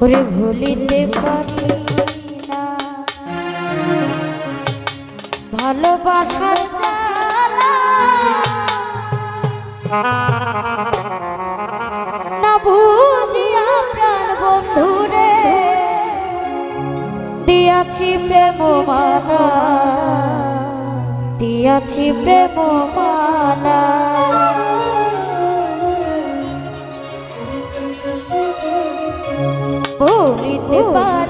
ওরে ভুলিতে পারি না। ভালোবাসার না বুঝিয়া প্রাণ বন্ধুরে, দিয়াছি প্রেম মানা দিয়াছি প্রেম মানা ভুলিতে পারি